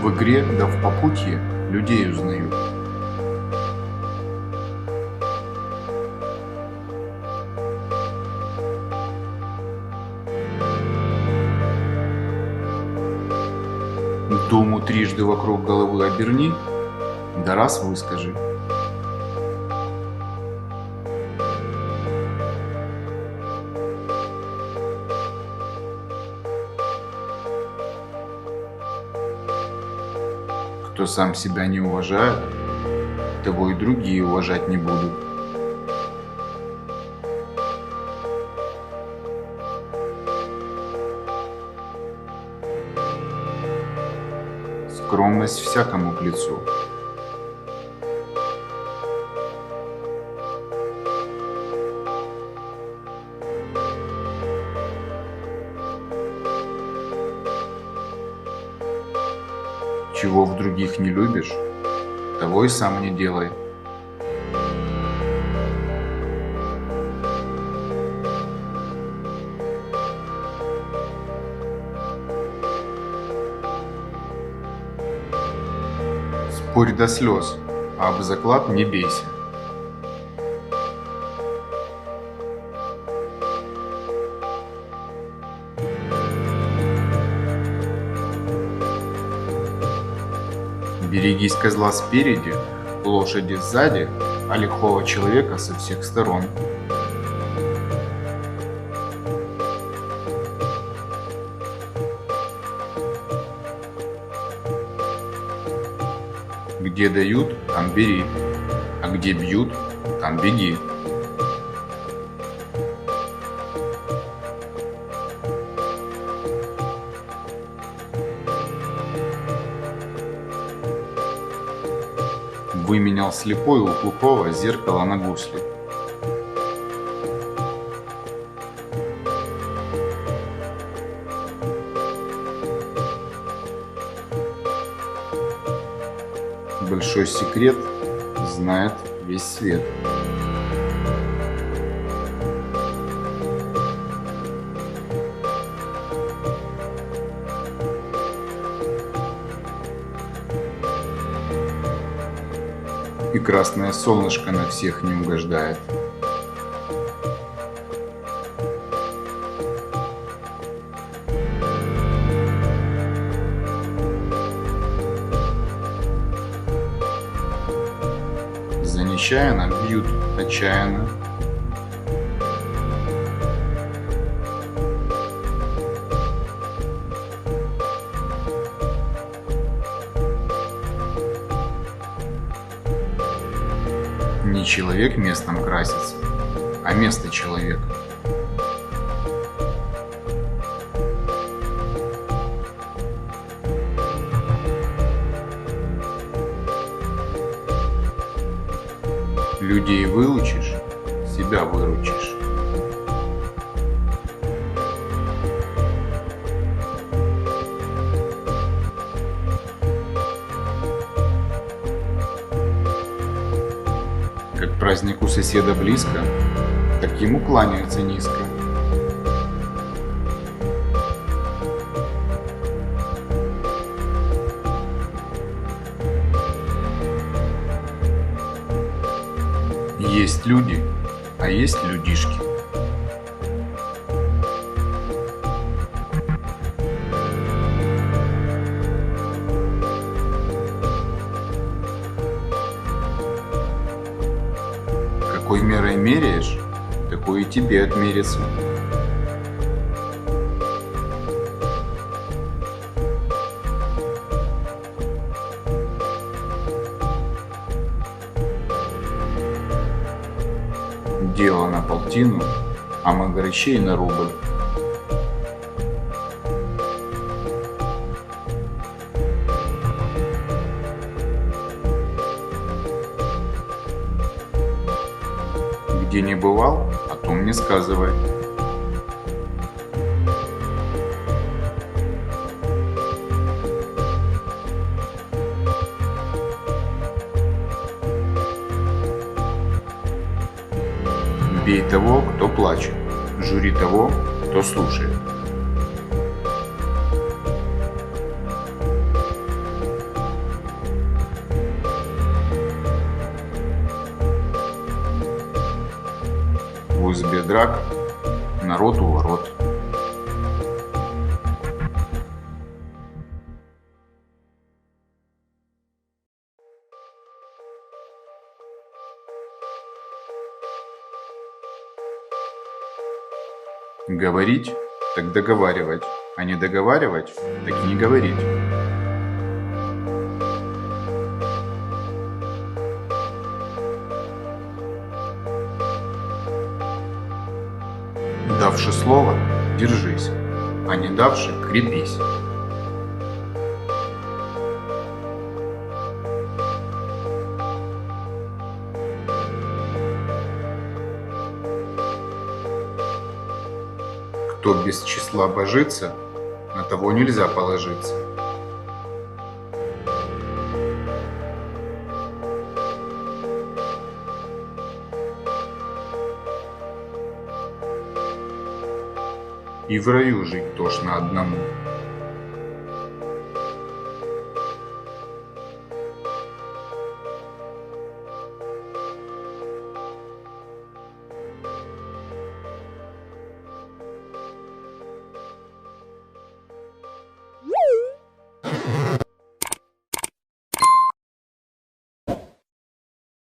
В игре да в попутье людей узнаю. Думу трижды вокруг головы оберни, да раз выскажи. Кто сам себя не уважает, того и другие уважать не будут. Скромность всякому к лицу. Чего в других не любишь, того и сам не делай. Спорь до слез, а об заклад не бейся. Берегись козла спереди, лошади сзади, а лихого человека со всех сторон. Где дают, там бери, а где бьют, там беги. Выменял слепой у глухого зеркало на гусли. Большой секрет знает весь свет. И красное солнышко на всех не угождает. За нечаянно бьют отчаянно. Не человек местом красится, а место человека. Людей выучишь, себя выручишь. Праздник у соседа близко, так ему кланяются низко. Есть люди, а есть людишки. Какой мерой меряешь, такой и тебе отмерится. Дело на полтину, а магарычей на рубль. Где не бывал, о том не сказывай. Бей того, кто плачет, жури того, кто слушает. В избе драк, народ у ворот. Говорить – так договаривать, а не договаривать – так не говорить. Давши слово – держись, а не давши – крепись. Кто без числа божится, на того нельзя положиться. И в раю жить тошно одному.